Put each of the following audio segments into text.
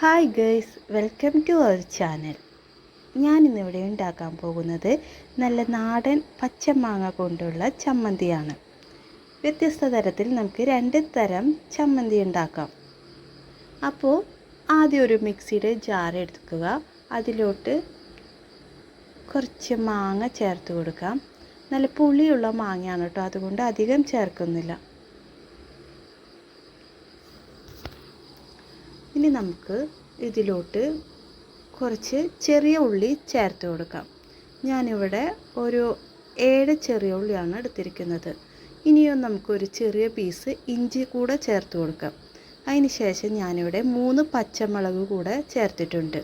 Hi girls welcome to our channel ഞാൻ ഇന്നിവിടെ ഉണ്ടാക്കാൻ പോകുന്നത് നല്ല നാടൻ പച്ചമാങ്ങ കൊണ്ടുള്ള ചമ്മന്തിയാണ്. വ്യത്യസ്ത തരത്തിൽ നമുക്ക് രണ്ട് തരം ചമ്മന്തി ഉണ്ടാക്കാം. അപ്പോൾ ആദ്യം ഒരു മിക്സിയുടെ ജാർ എടുക്കുക. അതിലോട്ട് കുറച്ച് മാങ്ങ ചേർത്ത് കൊടുക്കാം. നല്ല പുളിയുള്ള മാങ്ങയാണ് കേട്ടോ അതുകൊണ്ട് അധികം ചേർക്കുന്നില്ല. ഇനി നമുക്ക് ഇതിലോട്ട് കുറച്ച് ചെറിയ ഉള്ളി ചേർത്ത് കൊടുക്കാം. ഞാനിവിടെ ഒരു ഏഴ് ചെറിയ ഉള്ളിയാണ് എടുത്തിരിക്കുന്നത്. ഇനിയും നമുക്കൊരു ചെറിയ പീസ് ഇഞ്ചി കൂടെ ചേർത്ത് കൊടുക്കാം. അതിന് ശേഷം ഞാനിവിടെ മൂന്ന് പച്ചമുളക് കൂടെ ചേർത്തിട്ടുണ്ട്.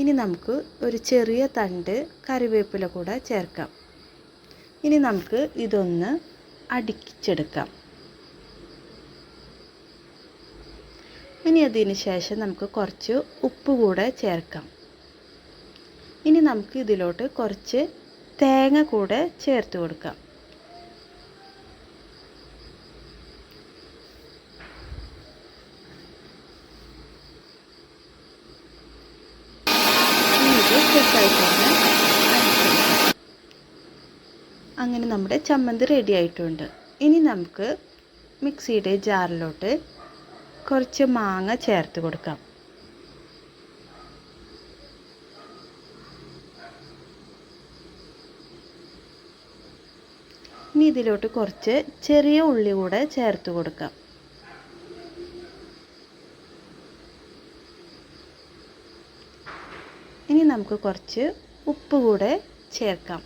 ഇനി നമുക്ക് ഒരു ചെറിയ തണ്ട് കറിവേപ്പില കൂടെ ചേർക്കാം. ഇനി നമുക്ക് ഇതൊന്ന് അടിച്ചെടുക്കാം. ഇനി അതിന് ശേഷം നമുക്ക് കുറച്ച് ഉപ്പ് കൂടെ ചേർക്കാം. ഇനി നമുക്ക് ഇതിലോട്ട് കുറച്ച് തേങ്ങ കൂടെ ചേർത്ത് കൊടുക്കാം. അങ്ങനെ നമ്മുടെ ചമ്മന്തി റെഡി ആയിട്ടുണ്ട്. ഇനി നമുക്ക് മിക്സിയുടെ ജാറിലോട്ട് കുറച്ച് മാങ്ങ ചേർത്ത് കൊടുക്കാം. ഇനി ഇതിലോട്ട് കുറച്ച് ചെറിയ ഉള്ളി കൂടെ ചേർത്ത് കൊടുക്കാം. ഇനി നമുക്ക് കുറച്ച് ഉപ്പ് കൂടെ ചേർക്കാം.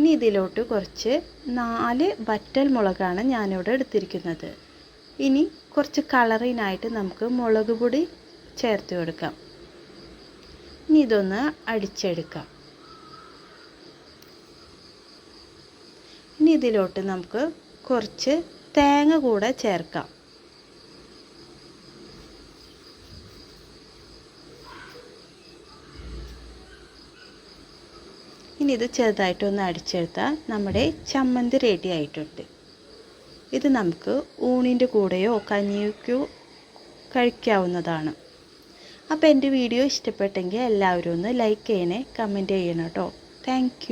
ഇനി ഇതിലോട്ട് കുറച്ച് നാല് വറ്റൽ മുളകാണ് ഞാനിവിടെ എടുത്തിരിക്കുന്നത്. ഇനി കുറച്ച് കളറിനായിട്ട് നമുക്ക് മുളക് പൊടി ചേർത്ത് കൊടുക്കാം. ഇനി ഇതൊന്ന് അടിച്ചെടുക്കാം. ഇനി ഇതിലോട്ട് നമുക്ക് കുറച്ച് തേങ്ങ കൂടെ ചേർക്കാം. ഇനി ഇത് ചെറുതായിട്ടൊന്ന് അടിച്ചെടുത്താൽ നമ്മുടെ ചമ്മന്തി റെഡി ആയിട്ടുണ്ട്. ഇത് നമുക്ക് ഊണിന്റെ കൂടെയോ കഞ്ഞിക്കോ കഴിക്കാവുന്നതാണ്. അപ്പോൾ എന്റെ വീഡിയോ ഇഷ്ടപ്പെട്ടെങ്കിൽ എല്ലാവരും ഒന്ന് ലൈക്ക് ചെയ്യണേ കമന്റ് ചെയ്യണം കേട്ടോ താങ്ക്